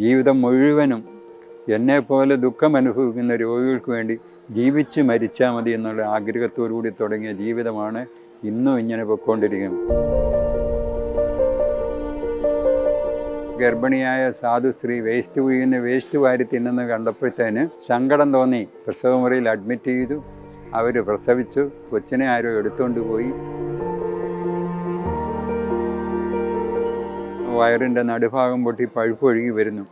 ജീവിതം മുഴുവനും എന്നെപ്പോലെ ദുഃഖം അനുഭവിക്കുന്ന രോഗികൾക്ക് വേണ്ടി ജീവിച്ച് മരിച്ചാൽ മതി എന്നുള്ള ആഗ്രഹത്തോടു കൂടി തുടങ്ങിയ ജീവിതമാണ് ഇന്നും ഇങ്ങനെ പൊയ്ക്കൊണ്ടിരിക്കുന്നത്. ഗർഭിണിയായ സാധു സ്ത്രീ വേസ്റ്റ് വീഴുന്ന വേസ്റ്റ് വാരി തിന്നുന്നത് കണ്ടപ്പോഴത്തേന് സങ്കടം തോന്നി. പ്രസവമുറിയിൽ അഡ്മിറ്റ് ചെയ്തു. അവർ പ്രസവിച്ചു. കൊച്ചിനെ ആരോ എടുത്തുകൊണ്ട് പോയി. വയറിന്റെ നടുഭാഗം പൊട്ടി പഴുപ്പ് ഒഴുകി വരുന്നു.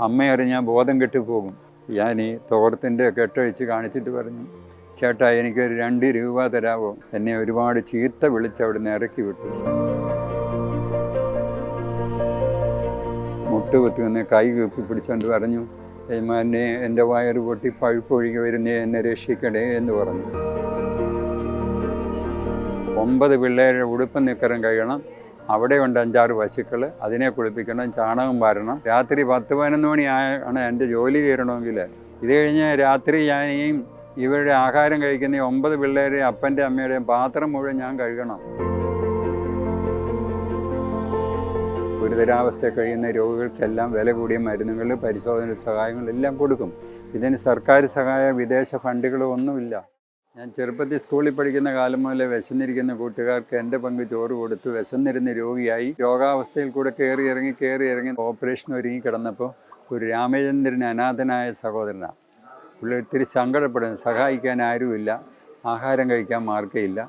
അമ്മ അറിഞ്ഞാൽ ബോധം കെട്ടിപ്പോകും പോകും. ഞാൻ ഈ തോർത്തിന്റെ കെട്ടഴിച്ച് കാണിച്ചിട്ട് പറഞ്ഞു ചേട്ടാ എനിക്കൊരു രണ്ട് രൂപ തരാവോ? എന്നെ ഒരുപാട് ചീത്ത വിളിച്ച് അവിടെ നിന്ന് ഇറക്കി വിട്ടു. മുട്ടുകുത്തി വന്ന് കൈ കൂപ്പി പിടിച്ചുകൊണ്ട് പറഞ്ഞു എന്നെ എന്റെ വയറ് പൊട്ടി പഴുപ്പൊഴുകി വരുന്നേ എന്നെ രക്ഷിക്കണേ എന്ന് പറഞ്ഞു. ഒമ്പത് പിള്ളേരുടെ ഉടുപ്പ് നിക്കരം കഴിയണം അവിടെ ഉണ്ട് അഞ്ചാറ് പശുക്കൾ അതിനെ കുളിപ്പിക്കണം ചാണകം വാരണം. രാത്രി പത്ത് പതിനൊന്ന് മണിയാണ് എന്റെ ജോലി തീരണമെങ്കിൽ ഇത് കഴിഞ്ഞ് രാത്രി ഞാൻ ഈ ഇവരുടെ ആഹാരം കഴിക്കുന്ന ഈ ഒമ്പത് പിള്ളേരെ അപ്പന്റെ അമ്മയുടെയും പാത്രം മുഴുവൻ ഞാൻ കഴുകണം. ഗുരുതരാവസ്ഥ കഴിയുന്ന രോഗികൾക്കെല്ലാം വില കൂടിയ മരുന്നുകൾ പരിശോധന സഹായങ്ങൾ എല്ലാം കൊടുക്കും. ഇതിന് സർക്കാർ സഹായ വിദേശ ഫണ്ടുകളോ ഒന്നുമില്ല. ഞാൻ ചെറുപ്പത്തിൽ സ്കൂളിൽ പഠിക്കുന്ന കാലം മുതലേ വിശന്നിരിക്കുന്ന കൂട്ടുകാർക്ക് എന്റെ പങ്ക് ചോറ് കൊടുത്ത്. വിശന്നിരുന്ന രോഗിയായി. രോഗാവസ്ഥയിൽ കൂടെ കയറി ഇറങ്ങി കയറി ഇറങ്ങി ഓപ്പറേഷൻ ഒരുങ്ങി കിടന്നപ്പോൾ ഒരു രാമചന്ദ്രൻ അനാഥനായ സഹോദരനാണ് പുള്ളി ഒത്തിരി സങ്കടപ്പെടുന്നു. സഹായിക്കാൻ ആരുമില്ല. ആഹാരം കഴിക്കാൻ മാർഗമില്ല.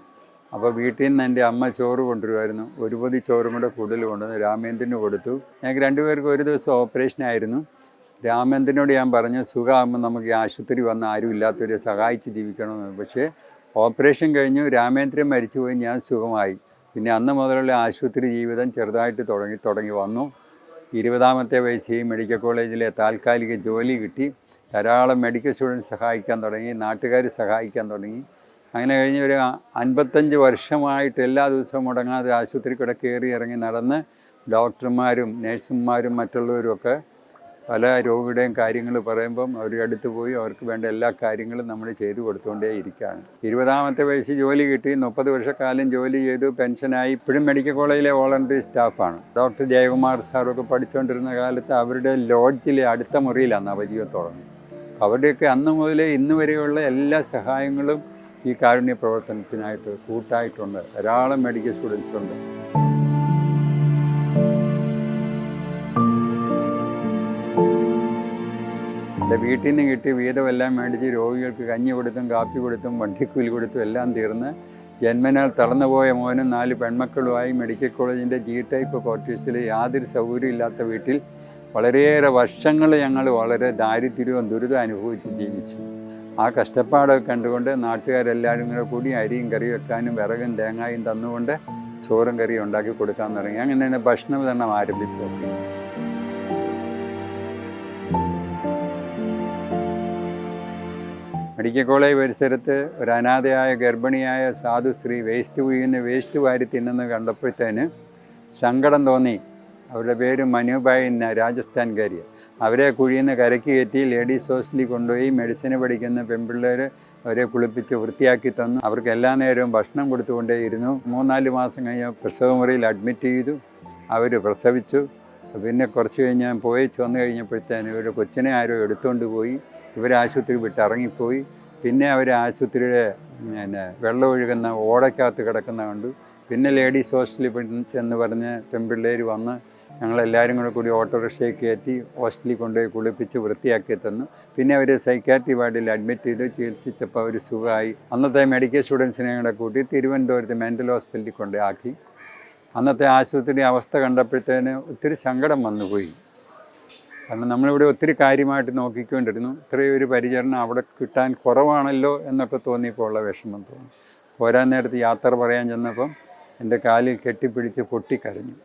അപ്പോൾ വീട്ടിൽ നിന്ന് എന്റെ അമ്മ ചോറ് കൊണ്ടുവരുമായിരുന്നു. ഒരു പൊതി ചോറും കൂടെ കൂടുതൽ കൊണ്ടുവന്ന് രാമേന്ദ്രന് കൊടുത്തു. ഞങ്ങൾക്ക് രണ്ടുപേർക്കും ഒരു ദിവസം ഓപ്പറേഷൻ ആയിരുന്നു രാമേന്ദ്രനോട് ഞാൻ പറഞ്ഞു സുഖമാകുമ്പോൾ നമുക്ക് ആശുപത്രി വന്ന് ആരും ഇല്ലാത്തവരെ സഹായിച്ച് ജീവിക്കണമെന്ന്. പക്ഷേ ഓപ്പറേഷൻ കഴിഞ്ഞു രാമേന്ദ്രൻ മരിച്ചുപോയി ഞാൻ സുഖമായി. പിന്നെ അന്ന് മുതലുള്ള ആശുപത്രി ജീവിതം ചെറുതായിട്ട് തുടങ്ങി തുടങ്ങി വന്നു. ഇരുപതാമത്തെ വയസ്സിൽ മെഡിക്കൽ കോളേജിലെ താൽക്കാലിക ജോലി കിട്ടി. ധാരാളം മെഡിക്കൽ സ്റ്റുഡൻസ് സഹായിക്കാൻ തുടങ്ങി നാട്ടുകാർ സഹായിക്കാൻ തുടങ്ങി. അങ്ങനെ കഴിഞ്ഞ ഒരു അൻപത്തഞ്ച് വർഷമായിട്ട് എല്ലാ ദിവസവും മുടങ്ങാതെ ആശുപത്രി കൂടെ കയറി ഇറങ്ങി നടന്ന് ഡോക്ടർമാരും നേഴ്സുമാരും മറ്റുള്ളവരും ഒക്കെ പല രോഗിയുടെയും കാര്യങ്ങൾ പറയുമ്പം അവർ അടുത്ത് പോയി അവർക്ക് വേണ്ട എല്ലാ കാര്യങ്ങളും നമ്മൾ ചെയ്തു കൊടുത്തുകൊണ്ടേ ഇരിക്കുകയാണ് ഇരുപതാമത്തെ വയസ്സിൽ ജോലി കിട്ടി മുപ്പത് വർഷക്കാലം ജോലി ചെയ്തു പെൻഷനായി. ഇപ്പോഴും മെഡിക്കൽ കോളേജിലെ വോളണ്ടറി സ്റ്റാഫാണ്. ഡോക്ടർ ജയകുമാർ സാറൊക്കെ പഠിച്ചുകൊണ്ടിരുന്ന കാലത്ത് അവരുടെ ലോഡ്ജിലെ അടുത്ത മുറിയിലാണ് തുടങ്ങി അവരുടെയൊക്കെ അന്ന് മുതൽ ഇന്ന് വരെയുള്ള എല്ലാ സഹായങ്ങളും ഈ കാരുണ്യ പ്രവർത്തനത്തിനായിട്ട് കൂട്ടായിട്ടുണ്ട്. ധാരാളം മെഡിക്കൽ സ്റ്റുഡൻസ് ഉണ്ട്. എന്റെ വീട്ടിൽ നിന്ന് കിട്ടിയ വീതമെല്ലാം മേടിച്ച് രോഗികൾക്ക് കഞ്ഞി കൊടുത്തും കാപ്പി കൊടുത്തും വണ്ടിക്കൂലി കൊടുത്തും എല്ലാം തീർന്ന് ജന്മനാൽ തളർന്നുപോയ മോനും നാല് പെൺമക്കളുമായി മെഡിക്കൽ കോളേജിന്റെ ജി ടൈപ്പ് ക്വാർട്ടേഴ്സിൽ യാതൊരു സൗകര്യമില്ലാത്ത വീട്ടിൽ വളരെയേറെ വർഷങ്ങൾ ഞങ്ങൾ വളരെ ദാരിദ്ര്യവും ദുരിതം അനുഭവിച്ച് ജീവിച്ചു. ആ കഷ്ടപ്പാടൊക്കെ കണ്ടുകൊണ്ട് നാട്ടുകാരെല്ലാവരും കൂടെ കൂടി അരിയും കറി വെക്കാനും വിറകും തേങ്ങായും തന്നുകൊണ്ട് ചോറും കറിയും ഉണ്ടാക്കി കൊടുക്കാൻ തുടങ്ങി. അങ്ങനെ തന്നെ ഭക്ഷണം തന്നെ ആരംഭിച്ചു ആരംഭിച്ചതൊക്കെ. മെഡിക്കൽ കോളേജ് പരിസരത്ത് ഒരു അനാഥയായ ഗർഭിണിയായ സാധു സ്ത്രീ വേസ്റ്റ് വീഴുന്ന വേസ്റ്റ് വാരി തിന്നുന്നത് കണ്ടപ്പോഴത്തേന് സങ്കടം തോന്നി. അവരുടെ പേര് മനുബായി എന്ന രാജസ്ഥാൻകാരി അവരെ കുഴിയിൽ നിന്ന് കരയ്ക്ക് കയറ്റി ലേഡീസ് ഹോസ്റ്റലിൽ കൊണ്ടുപോയി മെഡിസിന് പഠിക്കുന്ന പെൺപിള്ളേർ അവരെ കുളിപ്പിച്ച് വൃത്തിയാക്കി തന്നു. അവർക്ക് എല്ലാ നേരവും ഭക്ഷണം കൊടുത്തുകൊണ്ടേയിരുന്നു. മൂന്നാൽ മാസം കഴിഞ്ഞ് പ്രസവമുറിയിൽ അഡ്മിറ്റ് ചെയ്തു. അവർ പ്രസവിച്ചു. പിന്നെ കുറച്ച് കഴിഞ്ഞ് പോയി. ചെന്ന് കഴിഞ്ഞപ്പോഴത്തേന് ഇവരുടെ കൊച്ചിനെ ആരോ എടുത്തുകൊണ്ട് പോയി. ഇവർ ആശുപത്രി വിട്ട് ഇറങ്ങിപ്പോയി പിന്നെ അവർ ആശുപത്രിയുടെ പിന്നെ വെള്ളം ഒഴുകുന്ന ഓടയ്ക്കകത്ത് കിടക്കുന്ന കണ്ടു. പിന്നെ ലേഡീസ് ഹോസ്റ്റലിൽ ചെന്ന് പറഞ്ഞ് പെൺപിള്ളേർ വന്ന് ഞങ്ങളെല്ലാവരും കൂടെ കൂടി ഓട്ടോറിക്ഷയിൽ കയറ്റി ഹോസ്റ്റലിൽ കൊണ്ടുപോയി കുളിപ്പിച്ച് വൃത്തിയാക്കി തന്നു. പിന്നെ അവർ സൈക്കാട്രി വാർഡിൽ അഡ്മിറ്റ് ചെയ്ത്. ചികിത്സിച്ചപ്പോൾ അവർ സുഖമായി. അന്നത്തെ മെഡിക്കൽ സ്റ്റുഡൻസിനെ കൂടെ കൂട്ടി തിരുവനന്തപുരത്ത് മെന്റൽ ഹോസ്പിറ്റലിൽ കൊണ്ടുപോയി ആക്കി. അന്നത്തെ ആശുപത്രി അവസ്ഥ കണ്ടപ്പോഴത്തേന് ഒത്തിരി സങ്കടം വന്നുപോയി. കാരണം നമ്മളിവിടെ ഒത്തിരി കാര്യമായിട്ട് നോക്കിക്കൊണ്ടിരുന്നു. ഇത്രയും ഒരു പരിചരണം അവിടെ കിട്ടാൻ കുറവാണല്ലോ എന്നൊക്കെ തോന്നിയപ്പോൾ ഉള്ള വിഷമം തോന്നി. പോരാൻ നേരത്ത് യാത്ര പറയാൻ ചെന്നപ്പം എന്റെ കാലിൽ കെട്ടിപ്പിടിച്ച് പൊട്ടിക്കരഞ്ഞു.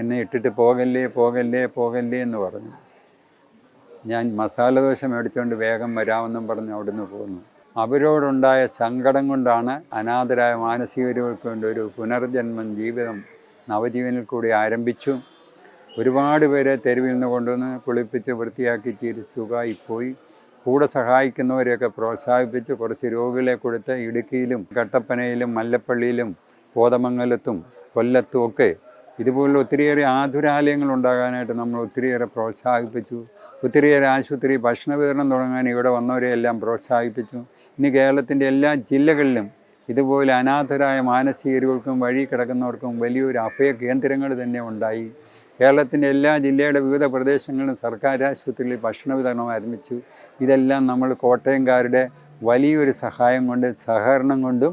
എന്നെ ഇട്ടിട്ട് പോകല്ലേ പോകല്ലേ പോകല്ലേ എന്ന് പറഞ്ഞു. ഞാൻ മസാല ദോശ മേടിച്ചുകൊണ്ട് വേഗം വരാമെന്നും പറഞ്ഞ് അവിടുന്ന് പോന്നു. അവരോടുണ്ടായ സങ്കടം കൊണ്ടാണ് അനാഥരായ മാനസികരുകൾക്ക് വേണ്ടി ഒരു പുനർജന്മം ജീവിതം നവജീവനിൽ കൂടി ആരംഭിച്ചു. ഒരുപാട് പേരെ തെരുവിൽ നിന്ന് കൊണ്ടുവന്ന് കുളിപ്പിച്ച് വൃത്തിയാക്കി ചിരിച്ചുകായി പോയി കൂടെ സഹായിക്കുന്നവരെയൊക്കെ പ്രോത്സാഹിപ്പിച്ച് കുറച്ച് രോഗികളെ കൊടുത്ത് ഇടുക്കിയിലും കട്ടപ്പനയിലും മല്ലപ്പള്ളിയിലും കോതമംഗലത്തും കൊല്ലത്തും ഒക്കെ ഇതുപോലുള്ള ഒത്തിരിയേറെ ആതുരാലയങ്ങൾ ഉണ്ടാകാനായിട്ട് നമ്മൾ ഒത്തിരിയേറെ പ്രോത്സാഹിപ്പിച്ചു. ഒത്തിരിയേറെ ആശുപത്രി ഭക്ഷണ വിതരണം തുടങ്ങാൻ ഇവിടെ വന്നവരെ എല്ലാം പ്രോത്സാഹിപ്പിച്ചു. ഇനി കേരളത്തിന്റെ എല്ലാ ജില്ലകളിലും ഇതുപോലെ അനാഥരായ മാനസികർക്കും വഴി കിടക്കുന്നവർക്കും വലിയൊരു അഭയ കേന്ദ്രങ്ങൾ തന്നെ ഉണ്ടായി. കേരളത്തിന്റെ എല്ലാ ജില്ലയുടെ വിവിധ പ്രദേശങ്ങളിലും സർക്കാർ ആശുപത്രികളിൽ ഭക്ഷണ വിതരണം ആരംഭിച്ചു. ഇതെല്ലാം നമ്മൾ കോട്ടയംകാരുടെ വലിയൊരു സഹായം കൊണ്ട് സഹകരണം കൊണ്ടും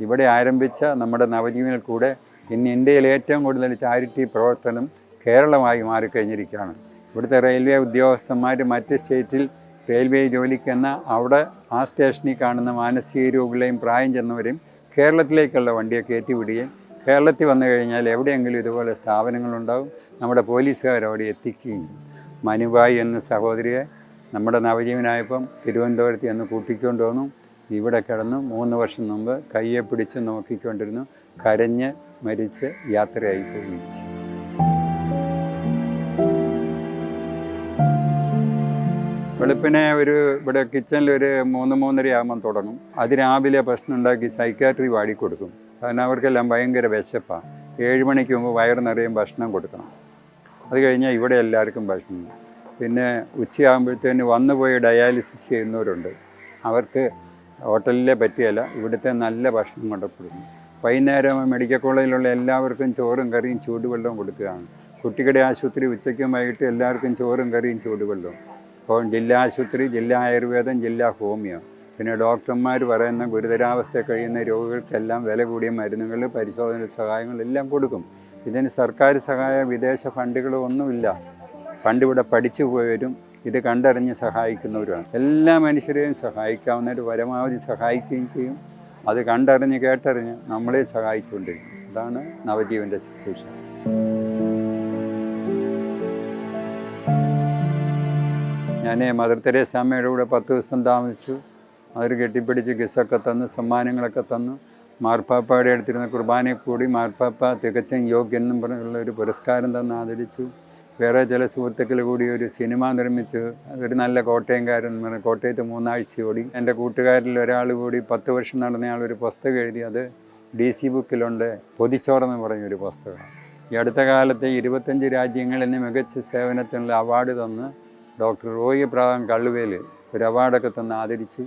ഇവിടെ ആരംഭിച്ച നമ്മുടെ നവജീവനിൽ കൂടെ ഇന്ന് ഇന്ത്യയിൽ ഏറ്റവും കൂടുതൽ ചാരിറ്റി പ്രവർത്തനം കേരളമായി മാറിക്കഴിഞ്ഞിരിക്കുകയാണ്. ഇവിടുത്തെ റെയിൽവേ ഉദ്യോഗസ്ഥന്മാർ മറ്റ് സ്റ്റേറ്റിൽ റെയിൽവേ ജോലിക്കെന്ന അവിടെ ആ സ്റ്റേഷനിൽ കാണുന്ന മാനസിക രോഗികളെയും പ്രായം ചെന്നവരെയും കേരളത്തിലേക്കുള്ള വണ്ടിയെ കയറ്റി വിടുകയും കേരളത്തിൽ വന്നു കഴിഞ്ഞാൽ എവിടെയെങ്കിലും ഇതുപോലെ സ്ഥാപനങ്ങളുണ്ടാവും. നമ്മുടെ പോലീസുകാർ അവിടെ എത്തിക്കുകയും. മനുബായി എന്ന സഹോദരിയെ നമ്മുടെ നവജീവനായപ്പം തിരുവനന്തപുരത്ത് എന്ന് കൂട്ടിക്കൊണ്ട് വന്നു. ഇവിടെ കിടന്നു. മൂന്ന് വർഷം മുമ്പ് കയ്യെ പിടിച്ച് നോക്കിക്കൊണ്ടിരുന്നു. കരഞ്ഞ് മരിച്ച് യാത്രയായി പോയി വെളുപ്പിനെ ഒരു ഇവിടെ കിച്ചണിൽ ഒരു മൂന്ന് മൂന്നര ആകുമ്പം തുടങ്ങും. അതിരാവിലെ ഭക്ഷണം ഉണ്ടാക്കി സൈക്കാട്രി വാടി കൊടുക്കും കാരണം അവർക്കെല്ലാം ഭയങ്കര വിശപ്പാണ്. ഏഴ് മണിക്ക് മുമ്പ് വയറ് നിറയും ഭക്ഷണം കൊടുക്കണം. അത് കഴിഞ്ഞാൽ ഇവിടെ എല്ലാവർക്കും ഭക്ഷണം. പിന്നെ ഉച്ചയാകുമ്പോഴത്തേന് വന്നു പോയി ഡയാലിസിസ് ചെയ്യുന്നവരുണ്ട്. അവർക്ക് ഹോട്ടലിലെ പറ്റിയല്ല ഇവിടുത്തെ നല്ല ഭക്ഷണം കൊണ്ടപ്പെടുന്നു വൈകുന്നേരം മെഡിക്കൽ കോളേജിലുള്ള എല്ലാവർക്കും ചോറും കറിയും ചൂടുവെള്ളവും കൊടുക്കുകയാണ്. കുട്ടികളുടെ ആശുപത്രി ഉച്ചയ്ക്കും വൈകിട്ട് എല്ലാവർക്കും ചോറും കറിയും ചൂടുവെള്ളവും. ഇപ്പോൾ ജില്ലാ ആശുപത്രി ജില്ലാ ആയുർവേദം ജില്ലാ ഹോമിയോ. പിന്നെ ഡോക്ടർമാർ പറയുന്ന ഗുരുതരാവസ്ഥ കഴിയുന്ന രോഗികൾക്കെല്ലാം വില കൂടിയ മരുന്നുകൾ പരിശോധന സഹായങ്ങളെല്ലാം കൊടുക്കും. ഇതിന് സർക്കാർ സഹായ വിദേശ ഫണ്ടുകളോ ഒന്നുമില്ല. പണ്ട് ഇവിടെ പഠിച്ചു പോയവരും ഇത് കണ്ടറിഞ്ഞ് സഹായിക്കുന്നവരുമാണ്. എല്ലാ മനുഷ്യരെയും സഹായിക്കാവുന്നവർ പരമാവധി സഹായിക്കുകയും ചെയ്യും. അത് കണ്ടറിഞ്ഞ് കേട്ടറിഞ്ഞ് നമ്മളെ സഹായിച്ചുകൊണ്ടിരിക്കും. അതാണ് നവജീവന്റെ ശുശ്രൂഷ ഞാൻ മദർ തെരേസ അമ്മയുടെ കൂടെ പത്ത് ദിവസം താമസിച്ചു. അവർ കെട്ടിപ്പിടിച്ച് ഗിസൊക്കെ തന്ന് സമ്മാനങ്ങളൊക്കെ തന്നു മാർപ്പാപ്പയുടെ അടുത്തിരുന്ന കുർബാനയെ കൂടി മാർപ്പാപ്പ തികച്ചും യോഗ്യനെന്നും പറഞ്ഞുള്ള ഒരു പുരസ്കാരം തന്ന് ആദരിച്ചു. വേറെ ചില സുഹൃത്തുക്കൾ കൂടി ഒരു സിനിമ നിർമ്മിച്ച് ഒരു നല്ല കോട്ടയംകാരൻ കോട്ടയത്ത് മൂന്നാഴ്ച ഓടി എന്റെ കൂട്ടുകാരിൽ ഒരാൾ കൂടി പത്ത് വർഷം നടന്നയാൾ ഒരു പുസ്തകം എഴുതി അത് ഡി സി ബുക്കിലുണ്ട് പൊതിച്ചോറെന്ന് പറഞ്ഞൊരു പുസ്തകം ഈ അടുത്ത കാലത്തെ ഇരുപത്തഞ്ച് രാജ്യങ്ങളിൽ നിന്ന് മികച്ച സേവനത്തിനുള്ള അവാർഡ് തന്ന് ഡോക്ടർ റോയി പ്രാവം കള്ളുവേൽ ഒരു അവാർഡൊക്കെ തന്ന് ആദരിച്ചു.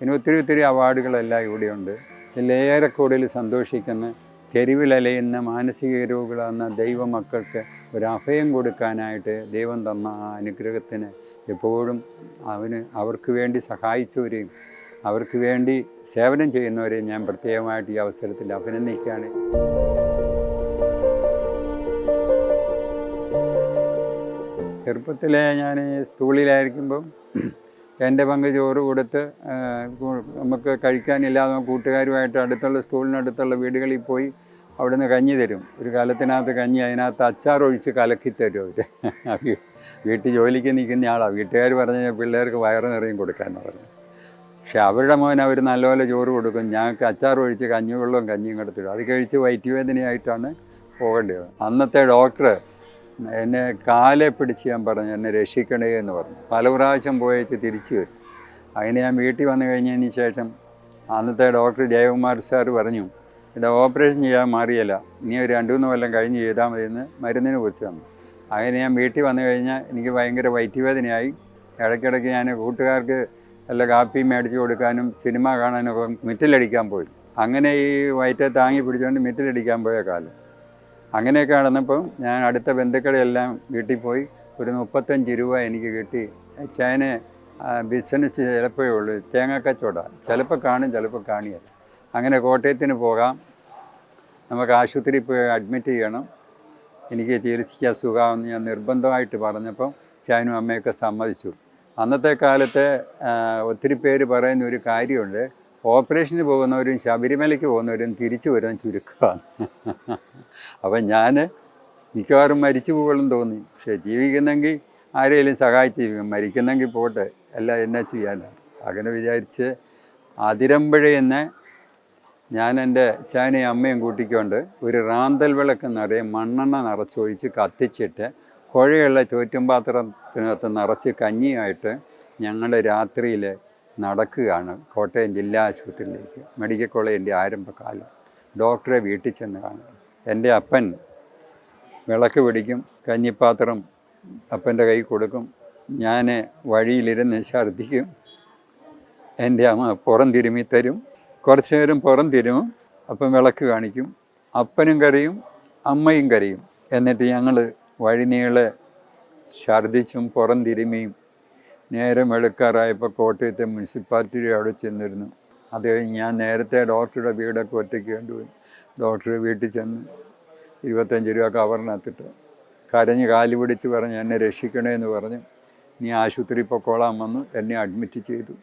പിന്നെ ഒത്തിരി ഒത്തിരി അവാർഡുകളെല്ലാം ഇവിടെയുണ്ട്. ഇതിലേറെ കൂടുതൽ സന്തോഷിക്കുന്ന തെരുവിലലയുന്ന മാനസിക രോഗികളാകുന്ന ദൈവമക്കൾക്ക് അഭയം കൊടുക്കാനായിട്ട് ദൈവം തന്ന ആ അനുഗ്രഹത്തിന് എപ്പോഴും അവന് അവർക്ക് വേണ്ടി സഹായിച്ചവരെയും അവർക്ക് വേണ്ടി സേവനം ചെയ്യുന്നവരെയും ഞാൻ പ്രത്യേകമായിട്ട് ഈ അവസരത്തിൽ അഭിനന്ദിക്കുകയാണ്. ചെറുപ്പത്തിലെ ഞാൻ സ്കൂളിലായിരിക്കുമ്പം എന്റെ പങ്ക് ചോറ് കൊടുത്ത് നമുക്ക് കഴിക്കാനില്ലാതെ കൂട്ടുകാരുമായിട്ട് അടുത്തുള്ള സ്കൂളിനടുത്തുള്ള വീടുകളിൽ പോയി അവിടുന്ന് കഞ്ഞി തരും. ഒരു കാലത്തിനകത്ത് കഞ്ഞി അതിനകത്ത് അച്ചാർ ഒഴിച്ച് കലക്കി തരും അവർ വീട്ടിൽ ജോലിക്ക് നിൽക്കുന്ന ആളാണ് വീട്ടുകാർ പറഞ്ഞ പിള്ളേർക്ക് വയറ് നിറയും കൊടുക്കാമെന്ന് പറഞ്ഞു പക്ഷെ അവരുടെ മോൻ അവർ നല്ലപോലെ ചോറ് കൊടുക്കും. ഞങ്ങൾക്ക് അച്ചാർ ഒഴിച്ച് കഞ്ഞിവെള്ളവും കഞ്ഞിയും കൊടുത്തിടും അത് കഴിച്ച് വയറ്റുവേദനയായിട്ടാണ് പോകേണ്ടത് അന്നത്തെ ഡോക്ടർ എന്നെ കാലെ പിടിച്ച് ഞാൻ പറഞ്ഞു എന്നെ രക്ഷിക്കണേ എന്ന് പറഞ്ഞു. പല പ്രാവശ്യം പോയേച്ച് തിരിച്ചു വരും. അങ്ങനെ ഞാൻ വീട്ടിൽ വന്നു കഴിഞ്ഞതിന് ശേഷം അന്നത്തെ ഡോക്ടർ ജയകുമാർ സാർ പറഞ്ഞു ഇവിടെ ഓപ്പറേഷൻ ചെയ്യാൻ മാറിയല്ല. ഇനി ഒരു രണ്ട് മൂന്ന് കൊല്ലം കഴിഞ്ഞ് ചെയ്താൽ മതി എന്ന് മരുന്നിനെ കുറിച്ച് തന്നു അങ്ങനെ ഞാൻ വീട്ടിൽ വന്നു കഴിഞ്ഞാൽ എനിക്ക് ഭയങ്കര വയറ്റുവേദനയായി. ഇടയ്ക്കിടയ്ക്ക് ഞാൻ കൂട്ടുകാർക്ക് നല്ല കാപ്പി മേടിച്ച് കൊടുക്കാനും സിനിമ കാണാനും ഒക്കെ മിറ്റിലടിക്കാൻ പോയി. അങ്ങനെ ഈ വയറ്റെ താങ്ങി പിടിച്ചുകൊണ്ട് മിറ്റിലടിക്കാൻ പോയ കാലം. അങ്ങനെയൊക്കെ നടന്നപ്പം ഞാൻ അടുത്ത ബന്ധുക്കളെല്ലാം വീട്ടിൽ പോയി ഒരു മുപ്പത്തഞ്ച് രൂപ എനിക്ക് കിട്ടി. ചേന ബിസിനസ് ചിലപ്പോഴേ ഉള്ളൂ. തേങ്ങാക്കച്ചവട. ചിലപ്പോൾ കാണും ചിലപ്പോൾ കാണിയല്ല അങ്ങനെ കോട്ടയത്തിന് പോകാം. നമുക്ക് ആശുപത്രിയിൽ പോയി അഡ്മിറ്റ് ചെയ്യണം. എനിക്ക് ചികിത്സിക്കാൻ സുഖമാണെന്ന് ഞാൻ നിർബന്ധമായിട്ട് പറഞ്ഞപ്പം ചാനും അമ്മയൊക്കെ സമ്മതിച്ചു. അന്നത്തെ കാലത്ത് ഒത്തിരി പേര് പറയുന്ന ഒരു കാര്യമുണ്ട്. ഓപ്പറേഷന് പോകുന്നവരും ശബരിമലയ്ക്ക് പോകുന്നവരും തിരിച്ചു വരുന്ന ചുരുക്കമാണ്. അപ്പം ഞാൻ മിക്കവാറും മരിച്ചു പോകുമെന്ന് തോന്നി. പക്ഷേ ജീവിക്കുന്നെങ്കിൽ ആരെങ്കിലും സഹായിച്ച് ജീവിക്കും മരിക്കുന്നെങ്കിൽ പോട്ടെ. അല്ല എന്നാ ചെയ്യാനാണ് അങ്ങനെ വിചാരിച്ച് അതിരമ്പഴ എന്ന് ഞാൻ എന്റെ ചാനയും അമ്മയും കൂട്ടിക്കൊണ്ട് ഒരു റാന്തൽ വിളക്ക് നിറയെ മണ്ണെണ്ണ നിറച്ചൊഴിച്ച് കത്തിച്ചിട്ട് കുഴയുള്ള ചോറ്റും പാത്രത്തിനകത്ത് നിറച്ച് കഞ്ഞിയായിട്ട് ഞങ്ങൾ രാത്രിയിൽ നടക്കുകയാണ് കോട്ടയം ജില്ലാ ആശുപത്രിയിലേക്ക്. മെഡിക്കൽ കോളേജിന്റെ ആരംഭകാലം ഡോക്ടറെ വീട്ടിൽ ചെന്ന് കാണും എന്റെ അപ്പൻ വിളക്ക് പിടിക്കും കഞ്ഞിപ്പാത്രം അപ്പന്റെ കൈ കൊടുക്കും ഞാൻ വഴിയിലിരുന്ന് ഛർദ്ദിക്കും എന്റെ അമ്മ പുറം തിരുമ്മി തരും കുറച്ച് നേരം പുറം തിരുമും അപ്പൻ വിളക്ക് കാണിക്കും അപ്പനും കരയും അമ്മയും കരയും. എന്നിട്ട് ഞങ്ങൾ വഴിനീളെ ഛർദ്ദിച്ചും പുറം തിരുമിയും നേരം വെളുക്കാറായപ്പോൾ കോട്ടയത്തെ മുനിസിപ്പാലിറ്റിയുടെ അവിടെ ചെന്നിരുന്നു. അത് കഴിഞ്ഞ് ഞാൻ നേരത്തെ ഡോക്ടറുടെ വീടൊക്കെ ഒറ്റയ്ക്ക് കണ്ടുപോയി. ഡോക്ടർ വീട്ടിൽ ചെന്ന് ഇരുപത്തഞ്ച് രൂപ കവറിനകത്തിട്ട് കരഞ്ഞ് കാൽ പിടിച്ച് പറഞ്ഞ് എന്നെ രക്ഷിക്കണേ എന്ന് പറഞ്ഞു. നീ ആശുപത്രി പൊക്കോളാൻ വന്നു. എന്നെ അഡ്മിറ്റ് ചെയ്തു.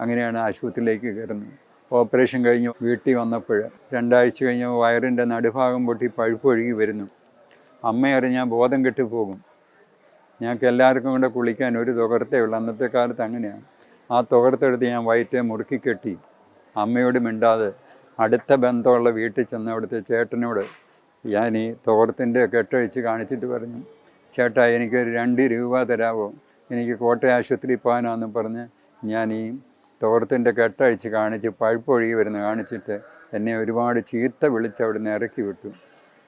അങ്ങനെയാണ് ആശുപത്രിയിലേക്ക് കയറുന്നത്. ഓപ്പറേഷൻ കഴിഞ്ഞ് വീട്ടിൽ വന്നപ്പോൾ രണ്ടാഴ്ച കഴിഞ്ഞ് വയറിന്റെ നടുഭാഗം പൊട്ടി പഴുപ്പൊഴുകി വരുന്നു. അമ്മയറിഞ്ഞാൽ ബോധം കെട്ടിപ്പോകും. പോകും ഞങ്ങൾക്ക് എല്ലാവർക്കും കൂടെ കുളിക്കാൻ ഒരു തുകർത്തേ ഉള്ളു. അന്നത്തെ കാലത്ത് അങ്ങനെയാണ്. ആ തുകർത്തെടുത്ത് ഞാൻ വയറ്റെ മുറുക്കി കെട്ടി. അമ്മയോട് മിണ്ടാതെ അടുത്ത ബന്ധമുള്ള വീട്ടിൽ ചെന്ന അവിടുത്തെ ചേട്ടനോട് ഞാൻ ഈ തോർത്തിന്റെ കെട്ടഴിച്ച് കാണിച്ചിട്ട് പറഞ്ഞു ചേട്ടാ എനിക്കൊരു രണ്ട് രൂപ തരാമോ എനിക്ക് കോട്ടയ ആശുപത്രിയിൽ പോകാനാണെന്ന് പറഞ്ഞ് ഞാൻ ഈ തോർത്തിന്റെ കെട്ടഴിച്ച് കാണിച്ച് പഴുപ്പൊഴുകി വരുന്ന കാണിച്ചിട്ട് എന്നെ ഒരുപാട് ചീത്ത വിളിച്ച് അവിടെ നിന്ന് ഇറക്കി വിട്ടു.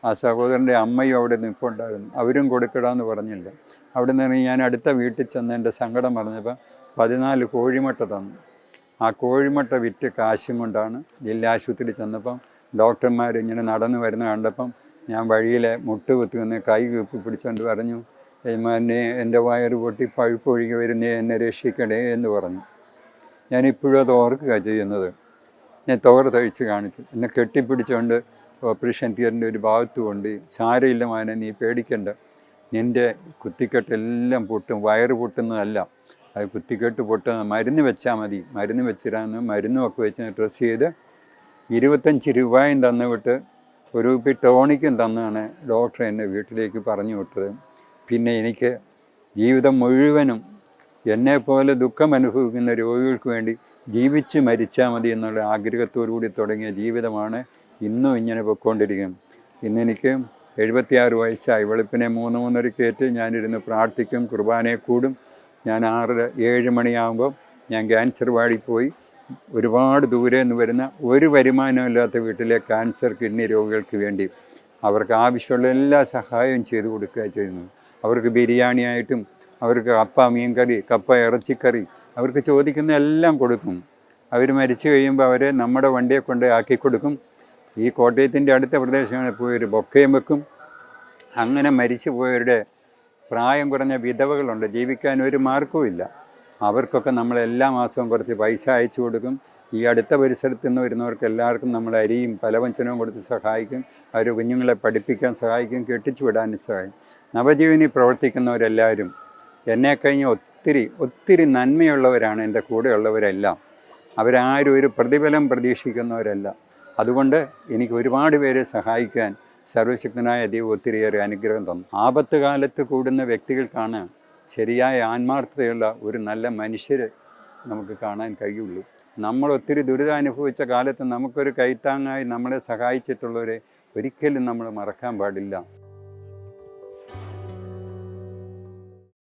ആ സഹോദരന്റെ അമ്മയും അവിടെ നിൽപ്പുണ്ടായിരുന്നു അവരും കൊടുക്കടാന്ന് പറഞ്ഞില്ല. അവിടെ നിന്ന് ഞാൻ അടുത്ത വീട്ടിൽ ചെന്ന് എന്റെ സങ്കടം പറഞ്ഞപ്പോൾ പതിനാല് കോഴിമുട്ട തന്നു. ആ കോഴിമുട്ട വിറ്റ് കാശും കൊണ്ടാണ് ജില്ലാ ആശുപത്രി ചെന്നപ്പം ഡോക്ടർമാർ ഇങ്ങനെ നടന്നു വരുന്ന കണ്ടപ്പം ഞാൻ വഴിയിലെ മുട്ട് കുത്തി വന്ന് കൈ കൂപ്പി പിടിച്ചുകൊണ്ട് പറഞ്ഞു എന്നെ എന്റെ വയറ് പൊട്ടി പഴുപ്പൊഴുകി വരുന്നേ എന്നെ രക്ഷിക്കണേ എന്ന് പറഞ്ഞു. ഞാനിപ്പോഴും അത് ഓർക്കുക ചെയ്യുന്നത്. ഞാൻ തോറ തഴിച്ച് കാണിച്ചു. എന്നെ കെട്ടിപ്പിടിച്ചുകൊണ്ട് ഓപ്പറേഷൻ തിയേറ്ററിന്റെ ഒരു ഭാഗത്ത് കൊണ്ട് സാരയില്ല മാനെ നീ പേടിക്കണ്ട. നിന്റെ കുത്തിക്കെട്ടെല്ലാം പൊട്ടും വയറ് പൊട്ടുന്നതല്ല. അത് കുത്തിക്കെട്ട് പൊട്ട മരുന്ന് വെച്ചാൽ മതി. മരുന്ന് വെച്ചിരാന്ന് മരുന്നുമൊക്കെ വെച്ച് ഡ്രസ്സ് ചെയ്ത് ഇരുപത്തഞ്ച് രൂപയും തന്നു വിട്ട് ഒരു കുപ്പി ടോണിക്കും തന്നാണ് ഡോക്ടർ എന്നെ വീട്ടിലേക്ക് പറഞ്ഞു വിട്ടത്. പിന്നെ എനിക്ക് ജീവിതം മുഴുവനും എന്നെപ്പോലെ ദുഃഖം അനുഭവിക്കുന്ന രോഗികൾക്ക് വേണ്ടി ജീവിച്ച് മരിച്ചാൽ മതി എന്നുള്ള ആഗ്രഹത്തോടു കൂടി തുടങ്ങിയ ജീവിതമാണ് ഇന്നും ഇങ്ങനെ പൊയ്ക്കൊണ്ടിരിക്കും ഇന്ന് എനിക്ക് എഴുപത്തിയാറ് വയസ്സായി. വെളുപ്പിനെ മൂന്ന് മൂന്നര കയറ്റി ഞാനിരുന്ന് പ്രാർത്ഥിക്കും കുർബാനയെ കൂടും. ഞാൻ ആറ് ഏഴ് മണിയാകുമ്പോൾ ഞാൻ ക്യാൻസർ വാടി പോയി ഒരുപാട് ദൂരെ നിന്ന് വരുന്ന ഒരു വരുമാനമില്ലാത്ത വീട്ടിലെ ക്യാൻസർ കിഡ്നി രോഗികൾക്ക് വേണ്ടി അവർക്ക് ആവശ്യമുള്ള എല്ലാ സഹായവും ചെയ്തു കൊടുക്കുക ചെയ്യുന്നു. അവർക്ക് ബിരിയാണി ആയിട്ടും അവർക്ക് കപ്പ മീൻകറി കപ്പ ഇറച്ചിക്കറി അവർക്ക് ചോദിക്കുന്ന എല്ലാം കൊടുക്കും. അവർ മരിച്ചു കഴിയുമ്പോൾ അവരെ നമ്മുടെ വണ്ടിയെ കൊണ്ട് ആക്കി കൊടുക്കും ഈ കോട്ടയത്തിന്റെ അടുത്ത പ്രദേശങ്ങളിൽ പോയൊരു ബൊക്കയും വെക്കും. അങ്ങനെ മരിച്ചു പോയവരുടെ പ്രായം കുറഞ്ഞ വിധവകളുണ്ട്. ജീവിക്കാൻ ഒരു മാർഗവുമില്ല അവർക്കൊക്കെ നമ്മൾ എല്ലാ മാസവും കുറച്ച് പൈസ അയച്ചു കൊടുക്കും. ഈ അടുത്ത പരിസരത്ത് നിന്ന് വരുന്നവർക്ക് എല്ലാവർക്കും നമ്മൾ അരിയും പലവഞ്ചനവും കൊടുത്ത് സഹായിക്കും. അവർ കുഞ്ഞുങ്ങളെ പഠിപ്പിക്കാൻ സഹായിക്കും കെട്ടിച്ചു വിടാനും സഹായിക്കും. നവജീവനി പ്രവർത്തിക്കുന്നവരെല്ലാവരും എന്നെ കഴിഞ്ഞ് ഒത്തിരി ഒത്തിരി നന്മയുള്ളവരാണ് എന്റെ കൂടെയുള്ളവരെല്ലാം. അവരാരും ഒരു പ്രതിഫലം പ്രതീക്ഷിക്കുന്നവരല്ല. അതുകൊണ്ട് എനിക്ക് ഒരുപാട് പേരെ സഹായിക്കാൻ സർവശക്തനായ ദൈവം ഒത്തിരിയേറെ അനുഗ്രഹം തന്നു. ആപത്ത് കാലത്ത് കൂടുന്ന വ്യക്തികൾക്കാണ് ശരിയായ ആത്മാർത്ഥതയുള്ള ഒരു നല്ല മനുഷ്യരെ നമുക്ക് കാണാൻ കഴിയുള്ളൂ. നമ്മൾ ഒത്തിരി ദുരിതം അനുഭവിച്ച കാലത്ത് നമുക്കൊരു കൈത്താങ്ങായി നമ്മളെ സഹായിച്ചിട്ടുള്ളവരെ ഒരിക്കലും നമ്മൾ മറക്കാൻ പാടില്ല.